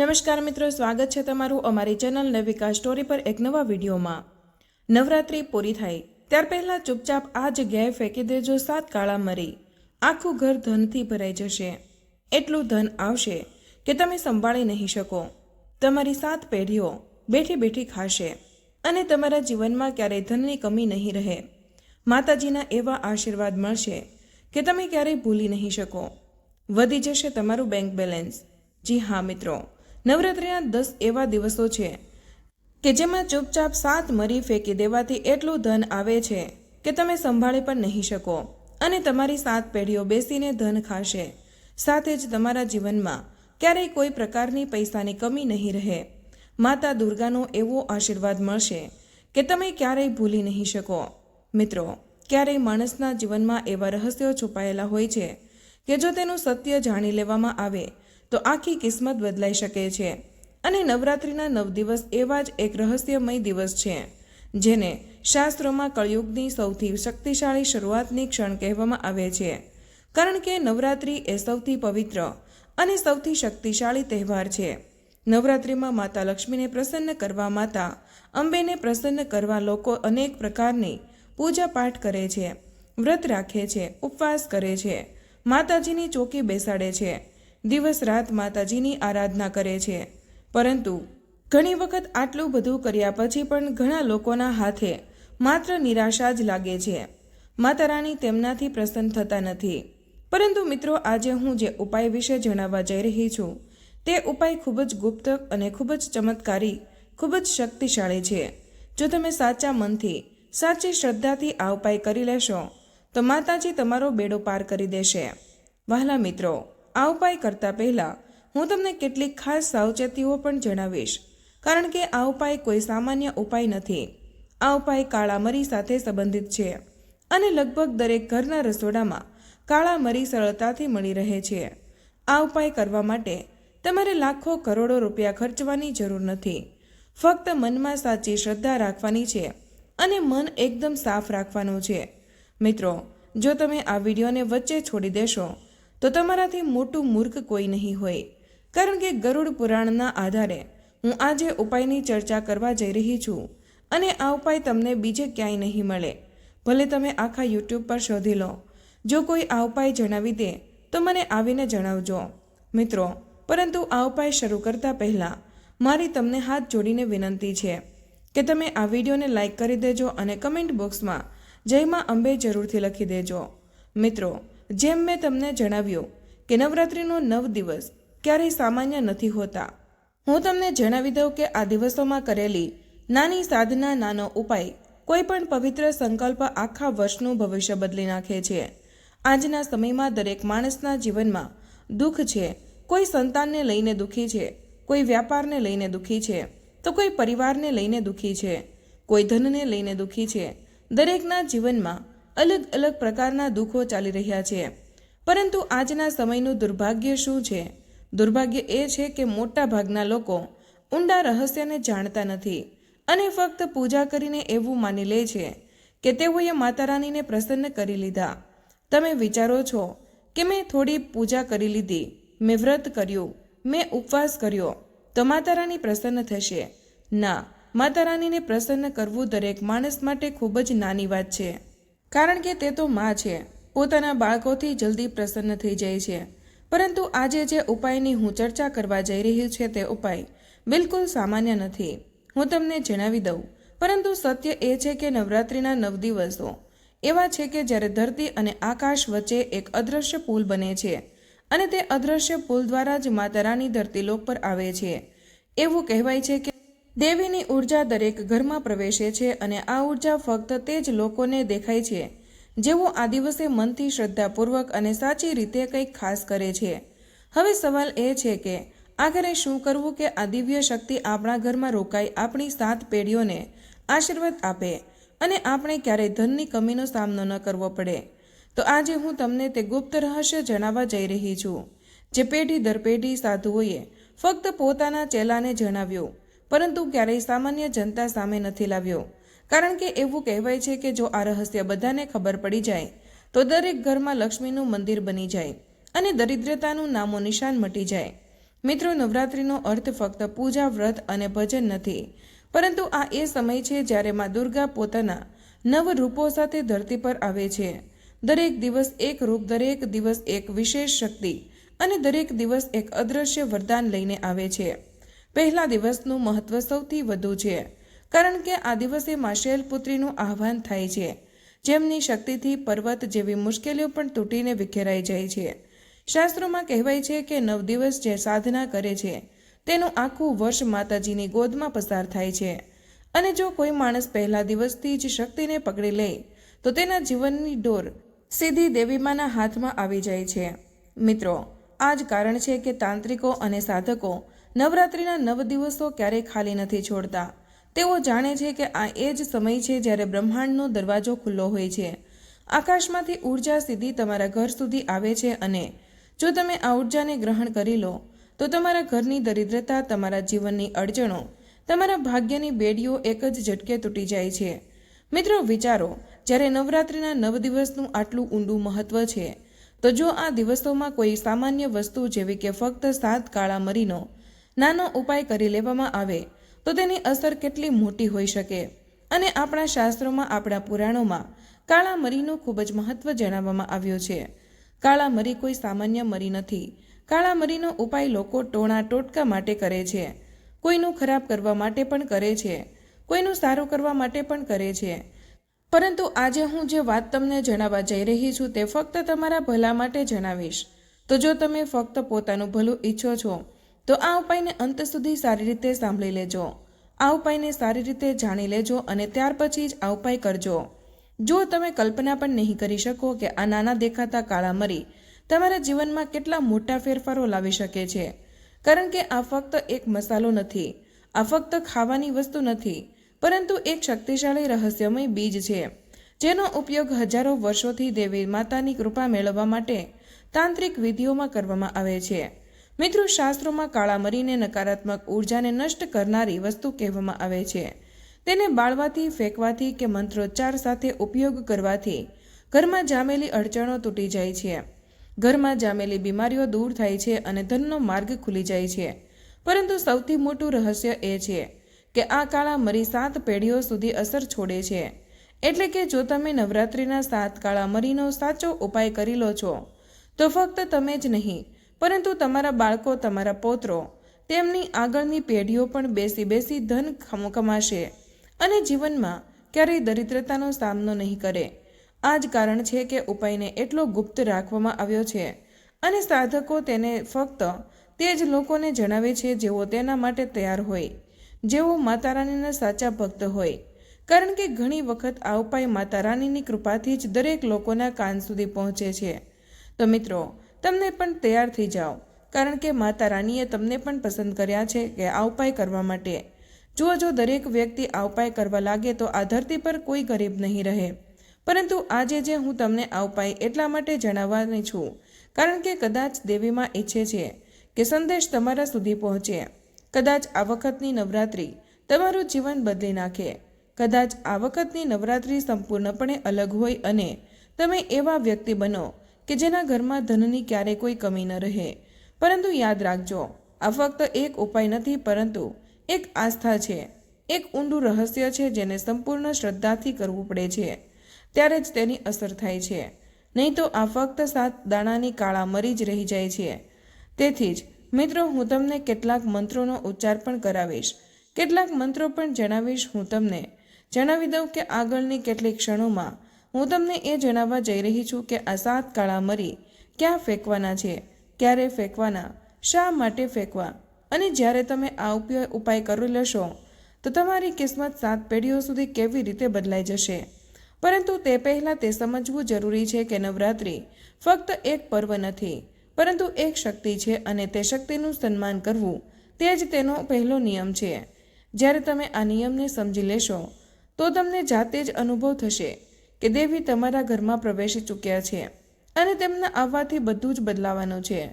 નમસ્કાર મિત્રો, સ્વાગત છે તમારું અમારી ચેનલ નવિકા સ્ટોરી પર એક નવા વિડીયોમાં. નવરાત્રિ પૂરી થાય ત્યાર પહેલાં ચૂપચાપ આ જગ્યાએ ફેંકી દેજો, સાત કાળા મરી. આખું ઘર ધનથી ભરાઈ જશે. એટલું ધન આવશે કે તમે સંભાળી નહીં શકો. તમારી સાત પેઢીઓ બેઠી બેઠી ખાશે અને તમારા જીવનમાં ક્યારેય ધનની કમી નહીં રહે. માતાજીના એવા આશીર્વાદ મળશે કે તમે ક્યારેય ભૂલી નહીં શકો. વધી જશે તમારું બેંક બેલેન્સ જી હા મિત્રો નવરાત્રિના દસ એવા દિવસો છે કે જેમાં ચૂપચાપ સાત મરી ફેંકી દેવાથી એટલું ધન આવે છે કે તમે સંભાળી પણ નહીં શકો. અને તમારી સાત પેઢીઓ બેસીને ધન ખાશે. સાથે જ તમારા જીવનમાં ક્યારેય કોઈ પ્રકારની પૈસાની કમી નહીં રહે. માતા દુર્ગાનો એવો આશીર્વાદ મળશે કે તમે ક્યારેય ભૂલી નહીં શકો. મિત્રો, ક્યારેય માણસના જીવનમાં એવા રહસ્યો છુપાયેલા હોય છે કે જો તેનું સત્ય જાણી લેવામાં આવે તો આખી કિસ્મત બદલાઈ શકે છે. અને નવરાત્રિના નવ દિવસ એવા જ એક રહસ્યમય દિવસ છે, જેને શાસ્ત્રોમાં કળયુગની સૌથી શક્તિશાળી શરૂઆતની ક્ષણ કહેવામાં આવે છે. કારણ કે નવરાત્રિ એ સૌથી પવિત્ર અને સૌથી શક્તિશાળી તહેવાર છે. નવરાત્રિમાં માતા લક્ષ્મીને પ્રસન્ન કરવા માતા અંબેને પ્રસન્ન કરવા લોકો અનેક પ્રકારની પૂજા પાઠ કરે છે, વ્રત રાખે છે, ઉપવાસ કરે છે, માતાજીની ચોકી બેસાડે છે દિવસ રાત માતાજીની આરાધના કરે છે. પરંતુ ઘણી વખત આટલું બધું કર્યા પછી પણ ઘણા લોકોના હાથે માત્ર નિરાશા જ લાગે છે. માતા રાણી તેમનાથી પ્રસન્ન થતા નથી. પરંતુ મિત્રો, આજે હું જે ઉપાય વિશે જણાવવા જઈ રહી છું, તે ઉપાય ખૂબ જ ગુપ્ત અને ખૂબ જ ચમત્કારી, ખૂબ જ શક્તિશાળી છે. જો તમે સાચા મનથી, સાચી શ્રદ્ધાથી આ ઉપાય કરી લેશો, તો માતાજી તમારો બેડો પાર કરી દેશે. વહાલા મિત્રો આ ઉપાય કરતા પહેલાં હું તમને કેટલીક ખાસ સાવચેતીઓ પણ જણાવીશ. કારણ કે આ ઉપાય કોઈ સામાન્ય ઉપાય નથી. આ ઉપાય કાળા મરી સાથે સંબંધિત છે અને લગભગ દરેક ઘરના રસોડામાં કાળા મરી સરળતાથી મળી રહે છે. આ ઉપાય કરવા માટે તમારે લાખો કરોડો રૂપિયા ખર્ચવાની જરૂર નથી. ફક્ત મનમાં સાચી શ્રદ્ધા રાખવાની છે અને મન એકદમ સાફ રાખવાનું છે. મિત્રો, જો તમે આ વિડીયોને વચ્ચે છોડી દેશો તો તમારાથી મોટું મૂર્ખ કોઈ નહીં હોય. કારણ કે ગરુડ પુરાણના આધારે હું આજે ઉપાયની ચર્ચા કરવા જઈ રહી છું અને આ ઉપાય તમને બીજે ક્યાંય નહીં મળે. ભલે તમે આખા યુટ્યુબ પર શોધી લો. જો કોઈ આ ઉપાય જણાવી દે, તો મને આવીને જણાવજો. મિત્રો, પરંતુ આ ઉપાય શરૂ કરતા પહેલાં, મારી તમને હાથ જોડીને વિનંતી છે કે તમે આ વિડીયોને લાઈક કરી દેજો અને કમેન્ટ બોક્સમાં જયમાં અંબે જરૂરથી લખી દેજો. મિત્રો જેમ મેં તમને જણાવ્યું કે નવરાત્રિનો નવ દિવસ ક્યારેય સામાન્ય નથી હોતા. હું તમને જણાવી દઉં કે આ દિવસોમાં કરેલી નાની સાધના નાનો ઉપાય કોઈ પણ પવિત્ર સંકલ્પ આખા વર્ષનું ભવિષ્ય બદલી નાખે છે. આજના સમયમાં દરેક માણસના જીવનમાં દુઃખ છે. કોઈ સંતાનને લઈને દુઃખી છે. કોઈ વ્યાપારને લઈને દુઃખી છે. તો કોઈ પરિવારને લઈને દુઃખી છે. કોઈ ધનને લઈને દુઃખી છે. દરેકના જીવનમાં અલગ અલગ પ્રકારના દુઃખો ચાલી રહ્યા છે. પરંતુ આજના સમયનું દુર્ભાગ્ય શું છે? દુર્ભાગ્ય એ છે કે મોટા ભાગના લોકો ઊંડા રહસ્યને જાણતા નથી અને ફક્ત પૂજા કરીને એવું માની લે છે કે તેઓએ માતા રાનીને પ્રસન્ન કરી લીધા. તમે વિચારો છો કે મેં થોડી પૂજા કરી લીધી, મેં વ્રત કર્યું, મેં ઉપવાસ કર્યો, તો માતા રાની પ્રસન્ન થશે? ના માતા રાનીને પ્રસન્ન કરવું દરેક માણસ માટે ખૂબ જ નાની વાત છે. કારણ કે તે તો માં છે. પોતાના બાળકોથી જલ્દી પ્રસન્ન થઈ જાય છે. પરંતુ આજે જે ઉપાયની હું ચર્ચા કરવા જઈ રહી છે તે ઉપાય બિલકુલ સામાન્ય નથી. હું તમને જણાવી દઉં. પરંતુ સત્ય એ છે કે નવરાત્રિના નવ દિવસો એવા છે કે જ્યારે ધરતી અને આકાશ વચ્ચે એક અદૃશ્ય પુલ બને છે અને તે અદૃશ્ય પુલ દ્વારા જ માતા રાની ધરતીલોક પર આવે છે. એવું કહેવાય છે કે દેવીની ઊર્જા દરેક ઘરમાં પ્રવેશે છે અને આ ઊર્જા ફક્ત તે જ લોકોને દેખાય છે, જેઓ આ દિવસે મનથી શ્રદ્ધાપૂર્વક અને સાચી રીતે કંઈક ખાસ કરે છે. હવે સવાલ એ છે કે આખરે શું કરવું કે આ દિવ્ય શક્તિ આપણા ઘરમાં રોકાઈ આપણી સાત પેઢીઓને આશીર્વાદ આપે અને આપણે ક્યારેય ધનની કમીનો સામનો ન કરવો પડે? તો આજે હું તમને તે ગુપ્ત રહસ્ય જણાવવા જઈ રહી છું. જે પેઢી દર પેઢી સાધુઓએ ફક્ત પોતાના ચેલાને જણાવ્યું પરંતુ ક્યારેય સામાન્ય જનતા સામે નથી લાવ્યો. કારણ કે એવું કહેવાય છે કે જો આ રહસ્ય બધાને ખબર પડી જાય, તો દરેક ઘરમાં લક્ષ્મીનું મંદિર બની જાય અને દરિદ્રતાનું નામો નિશાન મટી જાય. મિત્રો, નવરાત્રિનો અર્થ ફક્ત પૂજા, વ્રત અને ભજન નથી. પરંતુ આ એ સમય છે જ્યારે માં દુર્ગા પોતાના નવ રૂપો સાથે ધરતી પર આવે છે. દરેક દિવસ એક રૂપ, દરેક દિવસ એક વિશેષ શક્તિ અને દરેક દિવસ એક અદૃશ્ય વરદાન લઈને આવે છે. પહેલા દિવસનું મહત્વ સૌથી વધુ છે, કારણ કે આ દિવસે મા શૈલપુત્રીનું આહવાન થાય છે. જેમની શક્તિથી પર્વત જેવી મુશ્કેલીઓ પણ તૂટીને વિખેરાઈ જાય છે. શાસ્ત્રોમાં કહેવાય છે કે નવ દિવસ જે સાધના કરે છે, તેનું આખું વર્ષ માતાજીની ગોદમાં પસાર થાય છે. અને જો કોઈ માણસ પહેલા દિવસથી જ શક્તિને પકડી લે, તો તેના જીવનની ડોર સીધી દેવીમાના હાથમાં આવી જાય છે. મિત્રો, આ જ કારણ છે કે તાંત્રિકો અને સાધકો નવરાત્રિના નવ દિવસો ક્યારેય ખાલી નથી છોડતા. તેઓ જાણે છે કે આ એ જ સમય છે જ્યારે બ્રહ્માંડનો દરવાજો ખુલ્લો હોય છે. આકાશમાંથી ઊર્જા સીધી તમારા ઘર સુધી આવે છે અને જો તમે આ ઉર્જાને ગ્રહણ કરી લો, તો તમારા ઘરની દરિદ્રતા, તમારા જીવનની અડચણો, તમારા ભાગ્યની બેડીઓ એક જ ઝટકે તૂટી જાય છે. મિત્રો, વિચારો, જ્યારે નવરાત્રિના નવ દિવસનું આટલું ઊંડું મહત્વ છે, તો જો આ દિવસોમાં કોઈ સામાન્ય વસ્તુ જેવી કે ફક્ત સાત કાળા મરીનો નાનો ઉપાય કરી લેવામાં આવે, તો તેની અસર કેટલી મોટી હોઈ શકે? અને આપણા શાસ્ત્રોમાં, આપણા પુરાણોમાં કાળા મરીનું ખૂબ જ મહત્વ જણાવવામાં આવ્યું છે. કાળા મરી કોઈ સામાન્ય મરી નથી. કાળા મરીનો ઉપાય લોકો ટોણા ટોટકા માટે કરે છે. કોઈનું ખરાબ કરવા માટે પણ કરે છે. કોઈનું સારું કરવા માટે પણ કરે છે. પરંતુ આજે હું જે વાત તમને જણાવવા જઈ રહી છું, તે ફક્ત તમારા ભલા માટે જણાવીશ. તો જો તમે ફક્ત પોતાનું ભલું ઈચ્છો છો તો આ ઉપાયને અંત સુધી સારી રીતે સાંભળી લેજો. આ ઉપાયને સારી રીતે જાણી લેજો અને ત્યાર પછી જ આ ઉપાય કરજો. જો તમે કલ્પના પણ નહીં કરી શકો કે આ નાના દેખાતા કાળા મરી તમારા જીવનમાં કેટલા મોટા ફેરફારો લાવી શકે છે. કારણ કે આ ફક્ત એક મસાલો નથી. આ ફક્ત ખાવાની વસ્તુ નથી, પરંતુ એક શક્તિશાળી રહસ્યમય બીજ છે, જેનો ઉપયોગ હજારો વર્ષોથી દેવી માતાની કૃપા મેળવવા માટે તાંત્રિક વિધિઓમાં કરવામાં આવે છે. મિત્રો, શાસ્ત્રોમાં કાળા મરીને નકારાત્મક ઉર્જાને નષ્ટ કરનારી વસ્તુ કહેવામાં આવે છે. તેને બાળવાથી, ફેંકવાથી કે મંત્રોચ્ચાર સાથે ઉપયોગ કરવાથી ઘરમાં જામેલી અડચણો તૂટી જાય છે. ઘરમાં જામેલી બીમારીઓ દૂર થાય છે અને ધનનો માર્ગ ખુલી જાય છે. પરંતુ સૌથી મોટું રહસ્ય એ છે કે આ કાળા મરી સાત પેઢીઓ સુધી અસર છોડે છે. એટલે કે જો તમે નવરાત્રિના સાત કાળા મરીનો સાચો ઉપાય કરી લો છો, તો ફક્ત તમે જ નહીં પરંતુ તમારા બાળકો, તમારા પૌત્રો તેમની આગળની પેઢીઓ પણ બેસી બેસી ધન કમાશે અને જીવનમાં ક્યારેય દરિદ્રતાનો સામનો નહીં કરે. આ જ કારણ છે કે ઉપાયને એટલો ગુપ્ત રાખવામાં આવ્યો છે અને સાધકો તેને ફક્ત તે જ લોકોને જણાવે છે જેઓ તેના માટે તૈયાર હોય. જેઓ માતા રાણીના સાચા ભક્ત હોય. કારણ કે ઘણી વખત આ ઉપાય માતા રાણીની કૃપાથી જ દરેક લોકોના કાન સુધી પહોંચે છે. તો મિત્રો તમને પણ તૈયાર થઈ જાઓ. કારણ કે માતા રાનીએ તમને પણ પસંદ કર્યા છે કે આ ઉપાય કરવા માટે. જો જો દરેક વ્યક્તિ આ ઉપાય કરવા લાગે તો આ ધરતી પર કોઈ ગરીબ નહીં રહે. પરંતુ આજે જે હું તમને આ ઉપાય એટલા માટે જણાવવાની છું, કારણ કે કદાચ દેવીમાં ઈચ્છે છે કે સંદેશ તમારા સુધી પહોંચે. કદાચ આ વખતની નવરાત્રિ તમારું જીવન બદલી નાખે. કદાચ આ વખતની નવરાત્રિ સંપૂર્ણપણે અલગ હોય અને તમે એવા વ્યક્તિ બનો કે જેના ઘરમાં ધનની ક્યારેય કોઈ કમી ન રહે. પરંતુ યાદ રાખજો, આ ફક્ત એક ઉપાય નથી, પરંતુ એક આસ્થા છે. એક ઊંડું રહસ્ય છે જેને સંપૂર્ણ શ્રદ્ધાથી કરવું પડે છે. ત્યારે જ તેની અસર થાય છે. નહીં તો આ ફક્ત સાત દાણાની કાળા મરી જ રહી જાય છે. તેથી જ, મિત્રો, હું તમને કેટલાક મંત્રોનો ઉચ્ચાર પણ કરાવીશ. કેટલાક મંત્રો પણ જણાવીશ હું તમને. જણાવી દઉં કે આગળની કેટલીક ક્ષણોમાં હું તમને એ જણાવવા જઈ રહી છું કે આ સાત કાળા મરી ક્યાં ફેંકવાના છે, ક્યારે ફેંકવાના, શા માટે ફેંકવા? અને જ્યારે તમે આ ઉપય કરી લેશો, તો તમારી કિસ્મત સાત પેઢીઓ સુધી કેવી રીતે બદલાઈ જશે? પરંતુ તે પહેલાં તે સમજવું જરૂરી છે કે નવરાત્રિ ફક્ત એક પર્વ નથી, પરંતુ એક શક્તિ છે અને તે શક્તિનું સન્માન કરવું તે જ તેનો પહેલો નિયમ છે. જ્યારે તમે આ નિયમને સમજી લેશો, તો તમને જાતે જ અનુભવ થશે કે દેવી તમારા ઘરમાં પ્રવેશી ચૂક્યા છે અને તેમના આવવાથી બધું જ બદલાવાનું છે.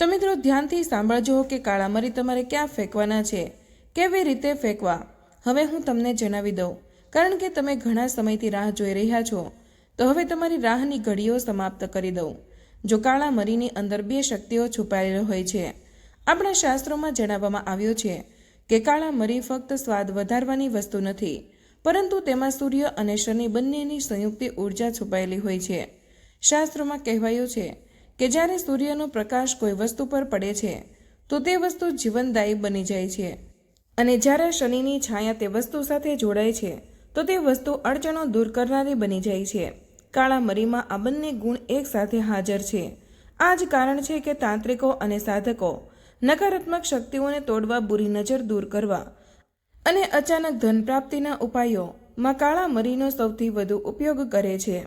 તો મિત્રો, ધ્યાનથી સાંભળજો કે કાળામરી તમારે ક્યાં ફેંકવાના છે, કેવી રીતે ફેંકવા? હવે હું તમને જણાવી દઉં. કારણ કે તમે ઘણા સમયથી રાહ જોઈ રહ્યા છો, તો હવે તમારી રાહની ઘડીઓ સમાપ્ત કરી દઉં. જો કાળા મરીની અંદર બે શક્તિઓ છુપાયેલી હોય છે, આપણા શાસ્ત્રોમાં જણાવવામાં આવ્યું છે કે કાળા મરી ફક્ત સ્વાદ વધારવાની વસ્તુ નથી પરંતુ તેમાં સૂર્ય અને શનિ બંનેની સંયુક્ત ઊર્જા છુપાયેલી હોય છે. શાસ્ત્રોમાં કહેવાયું છે કે જ્યારે સૂર્યનો પ્રકાશ કોઈ વસ્તુ પર પડે છે, તો તે વસ્તુ જીવનદાયી બની જાય છે. અને જ્યારે શનિની છાયા તે વસ્તુ સાથે જોડાય છે, તો તે વસ્તુ અડચણો દૂર કરનારી બની જાય છે. કાળા મરીમાં આ બંને ગુણ એકસાથે હાજર છે. આ જ કારણ છે કે તાંત્રિકો અને સાધકો નકારાત્મક શક્તિઓને તોડવા બુરી નજર દૂર કરવા અને અચાનક ધન પ્રાપ્તિના ઉપાયોમાં કાળા મરીનો સૌથી વધુ ઉપયોગ કરે છે.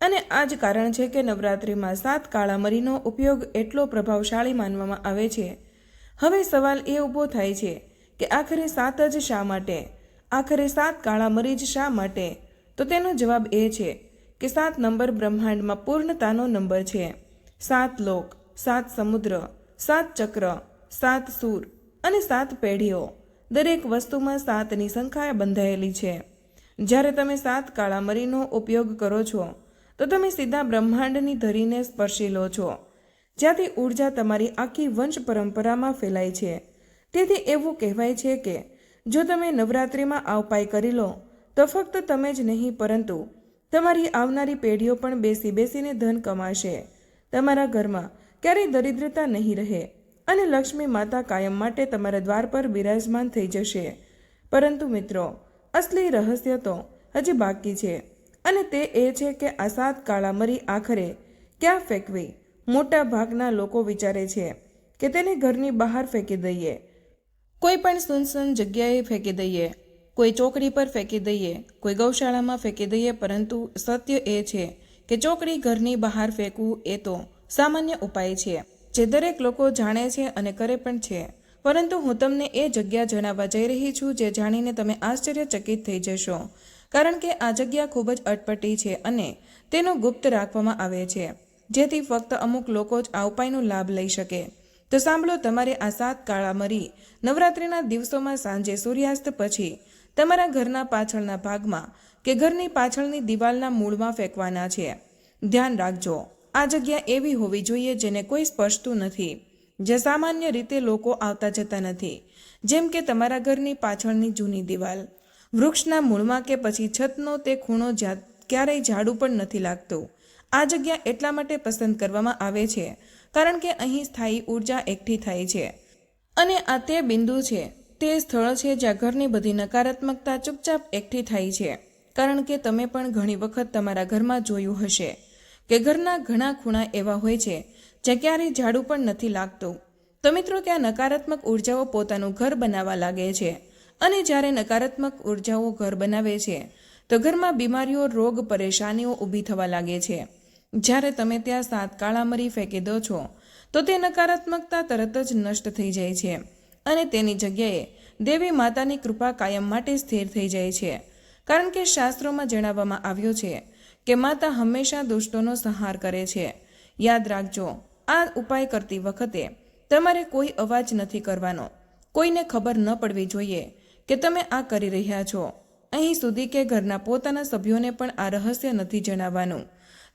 અને આ જ કારણ છે કે નવરાત્રિમાં સાત કાળા મરીનો ઉપયોગ એટલો પ્રભાવશાળી માનવામાં આવે છે. હવે સવાલ એ ઊભો થાય છે કે આખરે સાત જ શા માટે? આખરે સાત કાળા મરી જ શા માટે? તો તેનો જવાબ એ છે કે સાત નંબર બ્રહ્માંડમાં પૂર્ણતાનો નંબર છે. સાત લોક, સાત સમુદ્ર, સાત ચક્ર, સાત સૂર અને સાત પેઢીઓ. દરેક વસ્તુમાં સાતની સંખ્યા બંધાયેલી છે. જ્યારે તમે સાત કાળા મરીનો ઉપયોગ કરો છો, તો તમે સીધા બ્રહ્માંડની ધરીને સ્પર્શી લો છો. જ્યાંથી ઊર્જા તમારી આખી વંશ પરંપરામાં ફેલાય છે. તેથી એવું કહેવાય છે કે, જો તમે નવરાત્રિમાં આ કરી લો, તો ફક્ત તમે જ નહીં, પરંતુ તમારી આવનારી પેઢીઓ પણ બેસી બેસીને ધન કમાશે. તમારા ઘરમાં ક્યારેય દરિદ્રતા નહીં રહે. અને લક્ષ્મી માતા કાયમ માટે તમારા દ્વાર પર બિરાજમાન થઈ જશે. પરંતુ મિત્રો, અસલી રહસ્ય તો હજી બાકી છે અને તે એ છે કે આ સાત કાળા મરી આખરે ક્યાં ફેંકવી? મોટા ભાગના લોકો વિચારે છે કે તેને ઘરની બહાર ફેંકી દઈએ. કોઈ પણ સુનસન જગ્યાએ ફેંકી દઈએ. કોઈ ચોકડી પર ફેંકી દઈએ. કોઈ ગૌશાળામાં ફેંકી દઈએ. પરંતુ સત્ય એ છે કે ચોકડી ઘરની બહાર ફેંકવું એ તો સામાન્ય ઉપાય છે. જે દરેક લોકો જાણે છે અને કરે પણ છે. પરંતુ હું તમને એ જગ્યા જણાવવા જઈ રહી છું જે જાણીને તમે આશ્ચર્યચકિત થઈ જશો. કારણ કે આ જગ્યા ખૂબ જ અટપટી છે અને તેનો ગુપ્ત રાખવામાં આવે છે. જેથી ફક્ત અમુક લોકો જ આ ઉપાયનો લાભ લઈ શકે. તો સાંભળો, તમારે આ સાત કાળા મરી નવરાત્રિના દિવસોમાં સાંજે સૂર્યાસ્ત પછી તમારા ઘરના પાછળના ભાગમાં કે ઘરની પાછળની દિવાલના મૂળમાં ફેંકવાના છે. ધ્યાન રાખજો. આ જગ્યા એવી હોવી જોઈએ જેને કોઈ સ્પર્શતું નથી, જે સામાન્ય રીતે લોકો આવતા જતા નથી. જેમ કે તમારા ઘરની પાછળની જૂની દિવાલ, વૃક્ષના મૂળમાં કે પછી છતનો તે ખૂણો જ્યાં ક્યારેય ઝાડુ પણ નથી લાગતું. આ જગ્યા એટલા માટે પસંદ કરવામાં આવે છે, કારણ કે અહીં સ્થાયી ઊર્જા એકઠી થાય છે. અને આ તે બિંદુ છે, તે સ્થળ છે જ્યાં ઘરની બધી નકારાત્મકતા ચૂપચાપ એકઠી થાય છે. કારણ કે તમે પણ ઘણી વખત તમારા ઘરમાં જોયું હશે કે ઘરના ઘણા ખૂણા એવા હોય છે જ્યાં ક્યારેય ઝાડુ પણ નથી લાગતું. તો મિત્રો ત્યાં નકારાત્મક ઉર્જાઓ પોતાનું ઘર બનાવવા લાગે છે? અને જ્યારે નકારાત્મક ઉર્જાઓ ઘર બનાવે છે, તો ઘરમાં બીમારીઓ, રોગ, પરેશાનીઓ ઊભી થવા લાગે છે. જ્યારે તમે ત્યાં સાત કાળા મરી ફેંકી દો છો, તો તે નકારાત્મકતા તરત જ નષ્ટ થઈ જાય છે. અને તેની જગ્યાએ દેવી માતાની કૃપા કાયમ માટે સ્થિર થઈ જાય છે. કારણ કે શાસ્ત્રોમાં જણાવવામાં આવ્યું છે કે માતા હંમેશા દુષ્ટોનો સંહાર કરે છે. યાદ રાખજો, આ ઉપાય કરતી વખતે તમારે કોઈ અવાજ નથી કરવાનો. કોઈને ખબર ન પડવી જોઈએ કે તમે આ કરી રહ્યા છો. અહીં સુધી કે ઘરના પોતાના સભ્યોને પણ આ રહસ્ય નથી જણાવવાનું.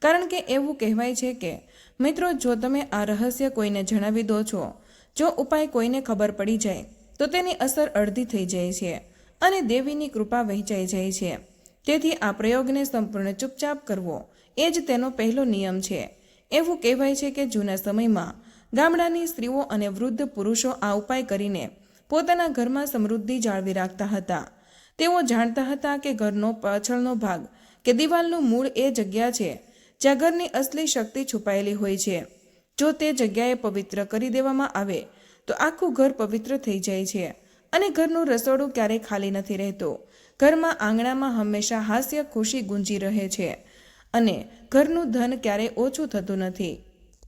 કારણ કે એવું કહેવાય છે કે, મિત્રો, જો તમે આ રહસ્ય કોઈને જણાવી દો છો, જો ઉપાય કોઈને ખબર પડી જાય, તો તેની અસર અડધી થઈ જાય છે અને દેવીની કૃપા વહેંચાઈ જાય છે. તેથી આ પ્રયોગને સંપૂર્ણ ચૂપચાપ કરવો એ જ તેનો પહેલો નિયમ છે. એવું કહેવાય છે કે જૂના સમયમાં ગામડાની સ્ત્રીઓ અને વૃદ્ધ પુરુષો આ ઉપાય કરીને પોતાના ઘરમાં સમૃદ્ધિ જાળવી રાખતા હતા. તેઓ જાણતા હતા કે ઘરનો પાછળનો ભાગ કે દિવાલનું મૂળ એ જગ્યા છે જ્યાં ઘરની અસલી શક્તિ છુપાયેલી હોય છે. જો તે જગ્યાએ પવિત્ર કરી દેવામાં આવે, તો આખું ઘર પવિત્ર થઈ જાય છે અને ઘરનું રસોડું ક્યારેય ખાલી નથી રહેતું. ઘરમાં આંગણામાં હંમેશા હાસ્ય ખુશી ગુંજી રહે છે અને ઘરનું ધન ક્યારેય ઓછું થતું નથી.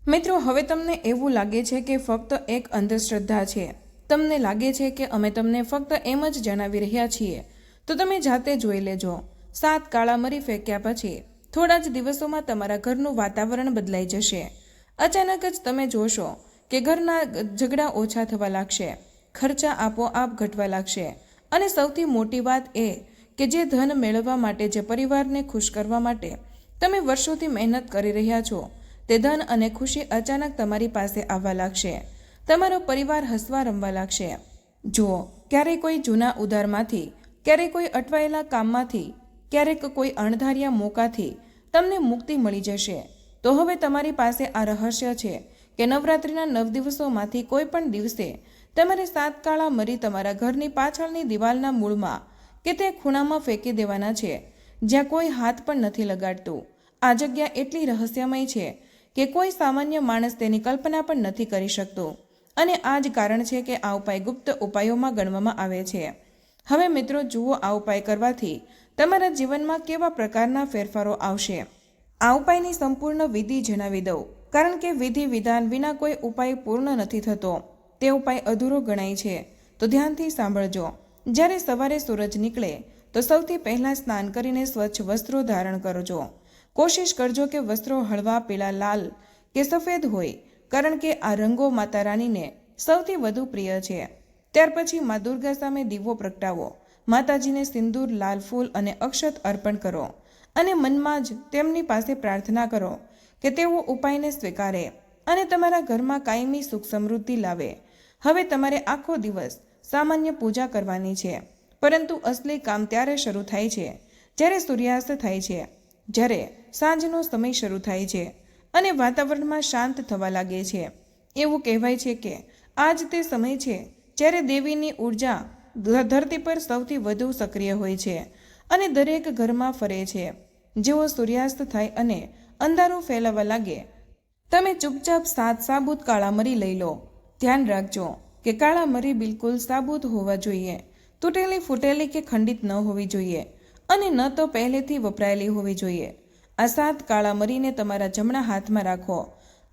મિત્રો, હવે તમને એવું લાગે છે કે ફક્ત એક અંધશ્રદ્ધા છે. તમને લાગે છે કે અમે તમને ફક્ત એમ જ જણાવી રહ્યા છીએ. તો તમે જાતે જોઈ લેજો. સાત કાળા મરી ફેંક્યા પછી થોડા જ દિવસોમાં તમારા ઘરનું વાતાવરણ બદલાઈ જશે. અચાનક જ તમે જોશો કે ઘરના ઝઘડા ઓછા થવા લાગશે. ખર્ચા આપોઆપ ઘટવા લાગશે. અને સૌથી મોટી વાત એ કે જે ધન મેળવવા માટે, જે પરિવારને ખુશ કરવા માટે તમે વર્ષોથી મહેનત કરી રહ્યા છો, તે ધન અને ખુશી અચાનક તમારી પાસે આવવા લાગશે. તમારો પરિવાર હસવા રમવા લાગશે. જુઓ ક્યારેય કોઈ જૂના ઉધારમાંથી ક્યારેય કોઈ અટવાયેલા કામમાંથી, ક્યારેક કોઈ અણધાર્યા મોકાથી તમને મુક્તિ મળી જશે, તો હવે તમારી પાસે આ રહસ્ય છે કે નવરાત્રિના નવ દિવસોમાંથી કોઈ પણ દિવસે તમારે સાત કાળા મરી તમારા ઘરની પાછળની દિવાલના મૂળમાં કે તે ખૂણામાં ફેંકી દેવાના છે, જ્યાં કોઈ હાથ પણ નથી લગાડતું. આ જગ્યા એટલી રહસ્યમય છે કે કોઈ સામાન્ય માણસ તેની કલ્પના પણ નથી કરી શકતો. અને આ જ કારણ છે કે આ ઉપાય ગુપ્ત ઉપાયોમાં ગણવામાં આવે છે. હવે મિત્રો, જુઓ આ ઉપાય કરવાથી તમારા જીવનમાં કેવા પ્રકારના ફેરફારો આવશે. આ ઉપાયની સંપૂર્ણ વિધિ જણાવી દઉં, કારણ કે વિધિ વિધાન વિના કોઈ ઉપાય પૂર્ણ નથી થતો. તે ઉપાય અધૂરો ગણાય છે. તો ધ્યાનથી સાંભળજો. જ્યારે સવારે સૂરજ નીકળે, તો સૌથી પહેલાં સ્નાન કરીને સ્વચ્છ વસ્ત્રો ધારણ કરજો. કોશિશ કરજો કે વસ્ત્રો હળવા, પીળા, લાલ કે સફેદ હોય, કારણ કે આ રંગો માતા રાણીને સૌથી વધુ પ્રિય છે. ત્યાર પછી મા દુર્ગા સામે દીવો પ્રગટાવો. માતાજીને સિંદૂર, લાલ ફૂલ અને અક્ષત અર્પણ કરો અને મનમાં જ તેમની પાસે પ્રાર્થના કરો કે તેઓ ઉપાયને સ્વીકારે અને તમારા ઘરમાં કાયમી સુખ સમૃદ્ધિ લાવે. હવે તમારે આખો દિવસ સામાન્ય પૂજા કરવાની છે. પરંતુ અસલી કામ ત્યારે શરૂ થાય છે, જ્યારે સૂર્યાસ્ત થાય છે, જ્યારે સાંજનો સમય શરૂ થાય છે અને વાતાવરણમાં શાંત થવા લાગે છે. એવું કહેવાય છે કે આજ તે સમય છે જ્યારે દેવીની ઊર્જા ધરતી પર સૌથી વધુ સક્રિય હોય છે અને દરેક ઘરમાં ફરે છે. જેવો સૂર્યાસ્ત થાય અને અંધારું ફેલાવા લાગે, તમે ચૂપચાપ સાત સાબુત કાળા મરી લઈ લો. ધ્યાન રાખજો કે કાળા મરી બિલકુલ સાબુત હોવા જોઈએ, તૂટેલી ફૂટેલી કે ખંડિત ન હોવી જોઈએ અને ન તો પહેલેથી વપરાયેલી હોવી જોઈએ. આ સાત કાળા મરીને તમારા જમણા હાથમાં રાખો.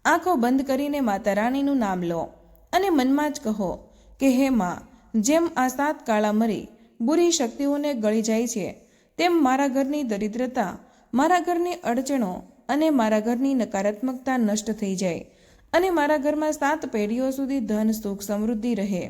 આંખો બંધ કરીને માતા રાણીનું નામ લો અને મનમાં જ કહો કે, હે માં, જેમ આ સાત કાળા મરી બુરી શક્તિઓને ગળી જાય છે, તેમ મારા ઘરની દરિદ્રતા, મારા ઘરની અડચણો અને મારા ઘરની નકારાત્મકતા નષ્ટ થઈ જાય. અને મારા ઘરમાં સાત પેઢીઓ સુધી ધન, સુખ, સમૃદ્ધિ રહે.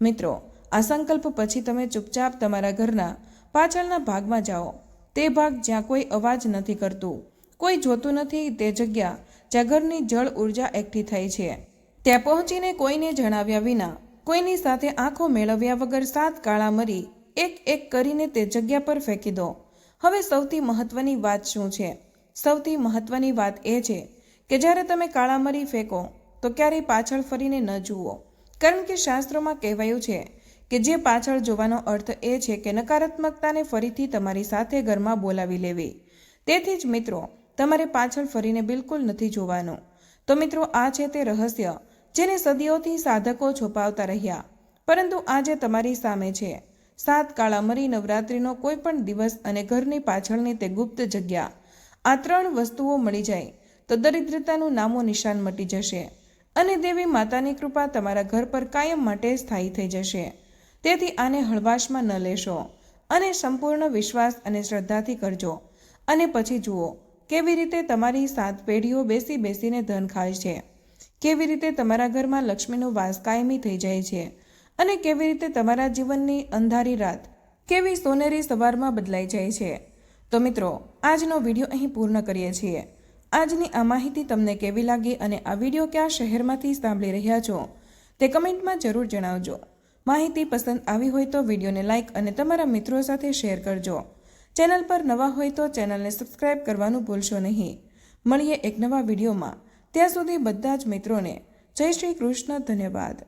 મિત્રો, આ સંકલ્પ પછી તમે ચૂપચાપ તમારા ઘરના પાછળના ભાગમાં જાઓ. તે ભાગ જ્યાં કોઈ અવાજ નથી કરતું, કોઈ જોતું નથી, તે જગ્યા જ્યાં ઘરની જળ ઊર્જા એકઠી થાય છે. ત્યાં પહોંચીને કોઈને જણાવ્યા વિના, કોઈની સાથે આંખો મેળવ્યા વગર સાત કાળા મરી એક એક કરીને તે જગ્યા પર ફેંકી દો. હવે સૌથી મહત્વની વાત શું છે? સૌથી મહત્વની વાત એ છે કે જ્યારે તમે કાળામરી ફેંકો, તો ક્યારેય પાછળ ફરીને ન જુઓ. કારણ કે શાસ્ત્રોમાં કહેવાયું છે કે જે પાછળ જોવાનો અર્થ એ છે કે નકારાત્મકતાને ફરીથી તમારી સાથે ઘરમાં બોલાવી લેવી. તેથી જ મિત્રો, તમારે પાછળ ફરીને બિલકુલ નથી જોવાનું. તો મિત્રો, આ છે તે રહસ્ય જેને સદીઓથી સાધકો છુપાવતા રહ્યા. પરંતુ આજે તમારી સામે છે. સાત કાળા મરી નવરાત્રિનો કોઈ પણ દિવસ અને ઘરની પાછળની તે ગુપ્ત જગ્યા. આ ત્રણ વસ્તુઓ મળી જાય. તો દરિદ્રતાનું નામો નિશાન મટી જશે અને દેવી માતાની કૃપા તમારા ઘર પર કાયમ માટે સ્થાયી થઈ જશે. તેથી આને હળવાશમાં ન લેશો અને સંપૂર્ણ વિશ્વાસ અને શ્રદ્ધાથી કરજો. અને પછી જુઓ, કેવી રીતે તમારી સાત પેઢીઓ બેસી બેસીને ધન ખાય છે. કેવી રીતે તમારા ઘરમાં લક્ષ્મીનો વાસ કાયમી થઈ જાય છે. અને કેવી રીતે તમારા જીવનની અંધારી રાત કેવી સોનેરી સવારમાં બદલાઈ જાય છે. તો મિત્રો, આજનો વીડિયો અહીં પૂર્ણ કરીએ છીએ. આજની આ માહિતી તમને કેવી લાગી અને આ વીડિયો કયા શહેરમાંથી સાંભળી રહ્યા છો તે કમેન્ટમાં જરૂર જણાવજો. માહિતી પસંદ આવી હોય તો વિડીયોને લાઇક અને તમારા મિત્રો સાથે શેર કરજો. ચેનલ પર નવા હોય તો ચેનલને સબસ્ક્રાઇબ કરવાનું ભૂલશો નહીં. મળીએ એક નવા વિડીયોમાં. ત્યાં સુધી બધા જ મિત્રોને જય શ્રી કૃષ્ણ, ધન્યવાદ.